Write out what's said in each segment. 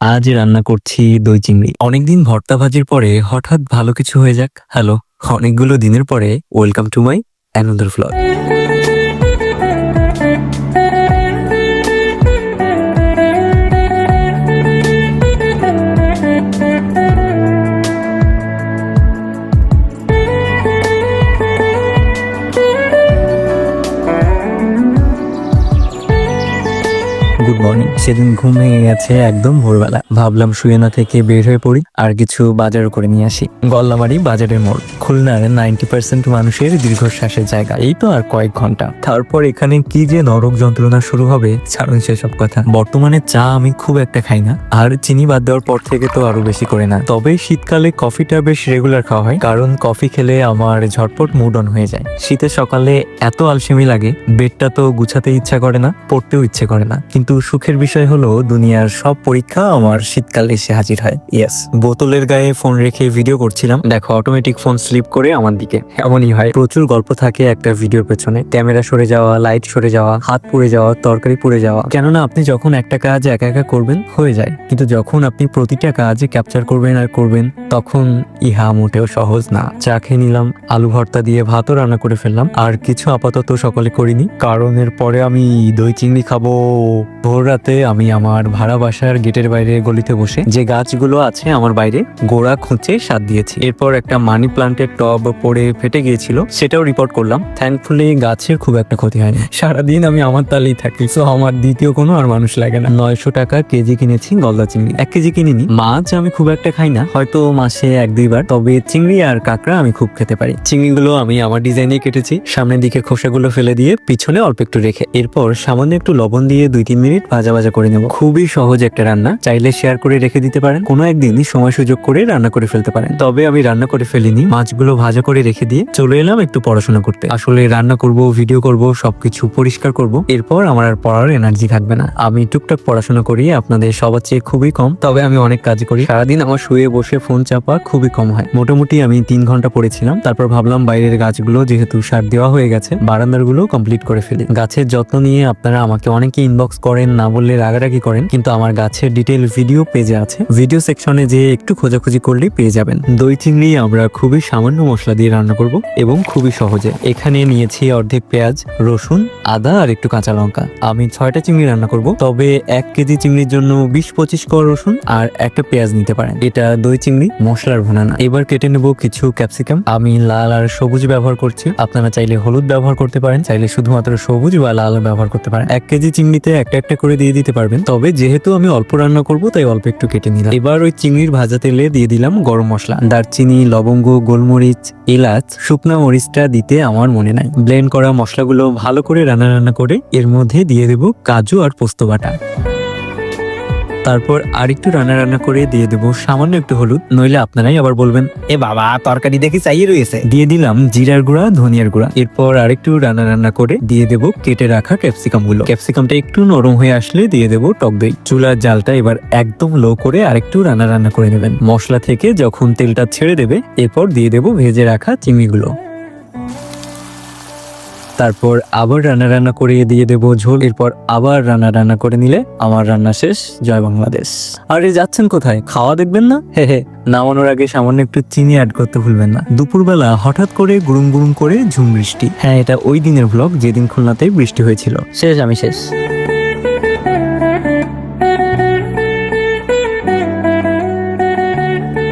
আজ রান্না করছি দই চিংড়ি। অনেকদিন ভর্তা ভাজির পরে হঠাৎ ভালো কিছু হয়ে যাক। হ্যালো অনেকগুলো দিনের পরে welcome to my another vlog morning সেদিন ঘুম ভেঙে গেছে একদম ভোরবেলা। ভাবলাম শুয়ে না থেকে বের হয়ে পড়ি আর কিছু বাজার করে নিয়ে আসি। গল্লামারি বাজারের মোড়। খুলনার নাইনটি পার্সেন্ট মানুষের দীর্ঘশ্বাসের জায়গা। এই তো আর কয়েক ঘণ্টা। তারপর এখানে কি যে নরক যন্ত্রণা শুরু হবে, ছাড়ুন সেসব কথা। বর্তমানে চা আমি খুব একটা খাই না। আর চিনি বাদ দেওয়ার পর থেকে তো আরও বেশি করে না। তবে শীতকালে কফিটা বেশ রেগুলার খাওয়া হয়। কারণ কফি খেলে আমার ঝটপট মুড অন হয়ে যায়। শীতের সকালে এত আলসেমি লাগে, বেডটা তো গুছাতে ইচ্ছা করে না, পড়তেও ইচ্ছে করে না। কিন্তু সুখের বিষয় হলো, দুনিয়ার সব পরীক্ষা আমার শীতকালে এসে হাজির হয়। ইয়েস বোতলের গায়ে ফোন রেখে ভিডিও করছিলাম। দেখো অটোমেটিক ফোন স্লিপ করে আমার দিকে। এমনই হয়, প্রচুর গল্প থাকে একটা ভিডিওর পেছনে। ক্যামেরা সরে যাওয়া লাইট সরে যাওয়া, হাত পুড়ে যাওয়া, তরকারি পুড়ে যাওয়া। কেননা আপনি যখন একটা কাজ একা একা করবেন, হয়ে যায়। কিন্তু যখন আপনি প্রতিটা কাজ ক্যাপচার করবেন আর করবেন, তখন ইহা মোটেও সহজ না। চা খেয়ে নিলাম, আলু ভর্তা দিয়ে ভাতও রান্না করে ফেললাম। আর কিছু আপাতত সকলে করিনি। কারণ এর পরে আমি দই চিংড়ি খাব। ভোর রাতে আমি আমার ভাড়া বাসার গেটের বাইরে গলিতে বসে যে গাছগুলো আছে আমার বাইরে গোড়া খুঁচে সাত দিয়েছি। এরপর একটা মানি প্লান্টের টব পড়ে ফেটে গিয়েছিল, সেটাও রিপোর্ট করলাম। থ্যাঙ্কফুলি গাছের খুব একটা ক্ষতি হয়নি। সারাদিন আমি আমার তালেই থাকি তো আমার দ্বিতীয় কোনো আর মানুষ লাগে না। নয়শো টাকা কেজি কিনেছি গলদা চিংড়ি। এক কেজি কিনিনি। মাছ আমি খুব একটা খাই না, হয়তো মাসে এক দুইবার, তবে চিংড়ি আর কাঁকড়া আমি খুব খেতে পারি। চিংড়িগুলো আমি আমার ডিজাইনে কেটেছি, সামনের দিকে খোসাগুলো ফেলে দিয়ে পিছনে অল্প একটু রেখে, এরপর সামান্য একটু লবণ দিয়ে দুই তিন মিনিট ভাজা ভাজা করে নেব। খুবই সহজ একটা রান্না। চাইলে শেয়ার করে রেখে দিতে পারেন। কোনো একদিন সময় সুযোগ করে রান্না করে ফেলতে পারেন। তবে আমি রান্না করে ফেলিনি। মাছগুলো ভাজা করে রেখে দিয়ে চলে এলাম একটু পড়াশোনা করতে। আসলে রান্না করব ভিডিও করব, সবকিছু পরিষ্কার করব। এরপর আমার আর পড়ার এনার্জি থাকবে না। আমি টুকটাক পড়াশোনা করি, আপনাদের সবার চেয়ে খুবই কম। তবে আমি অনেক কাজ করি। সারাদিন আমার শুয়ে বসে ফোন চাপা খুবই কম হয়। মোটামুটি আমি তিন ঘণ্টা পড়েছিলাম। তারপর ভাবলাম বাইরের গাছগুলো যেহেতু সার দেওয়া হয়ে গেছে বারান্দারগুলো কমপ্লিট করে ফেলি। গাছের যত্ন নিয়ে আপনারা আমাকে অনেকে ইনবক্স করেন। না বললে রাগারাগি করেন। কিন্তু আমার গাছের ডিটেল ভিডিও পেজে আছে। ভিডিও সেকশনে যে একটু খোঁজাখুঁজি করলেই পেয়ে যাবেন। দই চিংড়ি আমরা খুবই সামান্য মশলা দিয়ে রান্না করব এবং খুবই সহজে। এখানে নিয়েছি অর্ধেক পেঁয়াজ, রসুন, আদা আর একটু কাঁচা লঙ্কা। আমি ছয়টা চিংড়ি রান্না করব, তবে এক কেজি চিংড়ির জন্য বিশ পঁচিশ কর রসুন আর একটা পেঁয়াজ নিতে পারেন। এটা দই চিংড়ি, মশলার ভুনা না। এবার কেটে নেব কিছু ক্যাপসিকাম আমি লাল আর সবুজ ব্যবহার করছি। আপনারা চাইলে হলুদ ব্যবহার করতে পারেন, চাইলে শুধুমাত্র সবুজ বা লাল ব্যবহার করতে পারেন। এক কেজি চিংড়িতে একটা একটা করে দিয়ে দিতে পারবেন। তবে যেহেতু আমি অল্প রান্না করব, তাই অল্প একটু কেটে নিলাম। এবার ওই চিংড়ির ভাজা তেলে দিয়ে দিলাম গরম মশলা। দারচিনি, লবঙ্গ, গোলমরিচ, এলাচ, শুকনো মরিচটা দিতে আমার মনে নাই। ব্লেন্ড করা মশলাগুলো ভালো করে রান্না রান্না করে এর মধ্যে দিয়ে দেব কাজু আর পোস্ত বাটা। তারপর আরেকটু রান্না রান্না করে দিয়ে দেবো সামান্য একটু হলুদ নইলে আপনারাই আবার বলবেন। এ বাবা তরকারি দেখি চাইয়ে রয়েছে। দিয়ে দিলাম জিরার গুঁড়া ধনিয়ার গুঁড়া। এরপর আরেকটু রান্না রান্না করে দিয়ে দেবো কেটে রাখা ক্যাপসিকামগুলো ক্যাপসিকামটা একটু নরম হয়ে আসলে দিয়ে দেবো টক দই। চুলার জালটা এবার একদম লো করে আরেকটু রান্না রান্না করে নেবেন। মশলা থেকে যখন তেলটা ছেড়ে দেবে এরপর দিয়ে দেবো ভেজে রাখা চিংড়িগুলো তারপর আবার রান্না রান্না করিয়ে দিয়ে দেবো ঝোল। এরপর আবার রান্না রান্না করে নিলে আমার রান্না শেষ। জয় বাংলাদেশ। আরে, যাচ্ছেন কোথায়? খাওয়া দেখবেন না? হে হে, নামানোর আগে সামান্য একটু চিনি অ্যাড করতে ভুলবেন না। দুপুরবেলা হঠাৎ করে গুরুম গুরুম করে ঝুম বৃষ্টি। হ্যাঁ এটা ওই দিনের ব্লগ যেদিন খুলনাতে বৃষ্টি হয়েছিল। শেষ, আমি শেষ।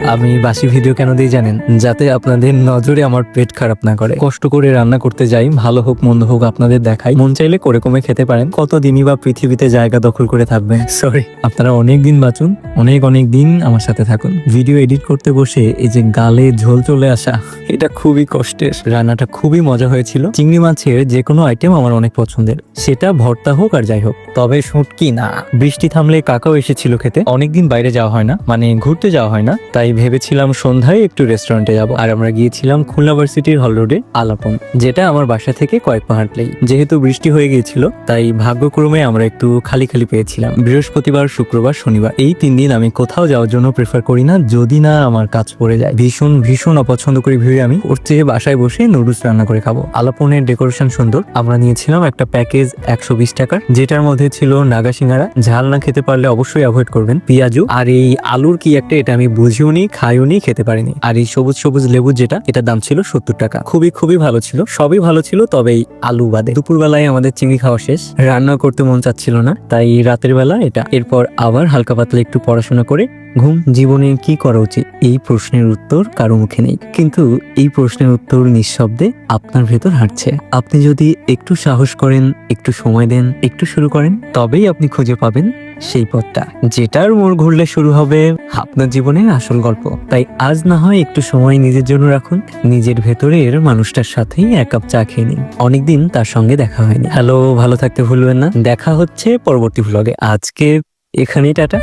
আমি বাসি ভিডিও কেন দিই জানেন? যাতে আপনাদের নজরে আমার পেট খারাপ না করে। কষ্ট করে রান্না করতে যাই, ভালো হোক, মন্দ হোক আপনাদের দেখাই। মন চাইলে করে কমে খেতে পারেন। কত দিনই বা পৃথিবীতে জায়গা দখল করে থাকবে। সরি আপনারা অনেক দিন বাঁচুন, অনেক অনেক দিন আমার সাথে থাকুন। ভিডিও এডিট করতে বসে এই যে গালে ঝোল চলে আসা এটা খুবই কষ্টের। রান্নাটা খুবই মজা হয়েছিল। চিংড়ি মাছের যে কোনো আইটেম আমার অনেক পছন্দের। সেটা ভর্তা হোক আর যাই হোক। তবে শুটকি না। বৃষ্টি থামলে কাকাও এসেছিল খেতে। অনেকদিন বাইরে যাওয়া হয় না। মানে ঘুরতে যাওয়া হয় না। তাই ভেবেছিলাম সন্ধ্যায় একটু রেস্টুরেন্টে যাব। আর আমরা গিয়েছিলাম খুলনা ভার্সিটির হল রোডে আলাপন, যেটা আমার বাসা থেকে কয়েক পাহাড় প্লেই যেহেতু বৃষ্টি হয়ে গিয়েছিল, তাই ভাগ্যক্রমে আমরা একটু খালি খালি পেয়েছিলাম। বৃহস্পতিবার, শুক্রবার, শনিবার, এই তিন দিন আমি কোথাও যাওয়ার জন্য প্রেফার করি না, যদি না আমার কাজ পড়ে যায়। ভীষণ ভীষণ অপছন্দ করি ভিড়ে আমি। ওর চেয়ে বাসায় বসে নুডলস রান্না করে খাব। আলাপনের ডেকোরেশন সুন্দর। আমরা নিয়েছিলাম একটা প্যাকেজ একশো বিশ টাকার, যেটার মধ্যে ছিল নাগা সিঙ্গারা। ঝাল না খেতে পারলে অবশ্যই অ্যাভয়েড করবেন। পেঁয়াজু। আর এই আলুর কি একটা, এটা আমি বুঝিও নি, খাইও নি, খেতে পারিনি। আর এই সবুজ সবুজ লেবু যেটা, এটার দাম ছিল সত্তর টাকা। খুবই খুবই ভালো ছিল। সবই ভালো ছিল, তবে এই আলু বাদে। দুপুরবেলায় আমাদের চিংড়ি খাওয়া শেষ। রান্না করতে মন চাচ্ছিল না, তাই রাতের বেলা এটা। এরপর আবার হালকা পাতলা একটু পড়াশোনা করে ঘুম জীবনে কি করা উচিত? এই প্রশ্নের উত্তর কারও মুখে নেই। কিন্তু এই প্রশ্নের উত্তর নিঃশব্দে আপনার ভেতর হাঁটছে। আপনি যদি একটু সাহস করেন, একটু সময় দেন, একটু শুরু করেন, তবেই আপনি খুঁজে পাবেন সেই পথটা। যেটার মোড় ঘুরলে শুরু হবে আপনার জীবনের আসল গল্প। তাই আজ না হয় একটু সময় নিজের জন্য রাখুন। নিজের ভেতরের মানুষটার সাথেই এক কাপ চা খেয়ে নিন। অনেকদিন তার সঙ্গে দেখা হয়নি। হ্যালো, ভালো থাকতে ভুলবেন না। দেখা হচ্ছে পরবর্তী ভ্লগে আজকে এখানেই টাটা।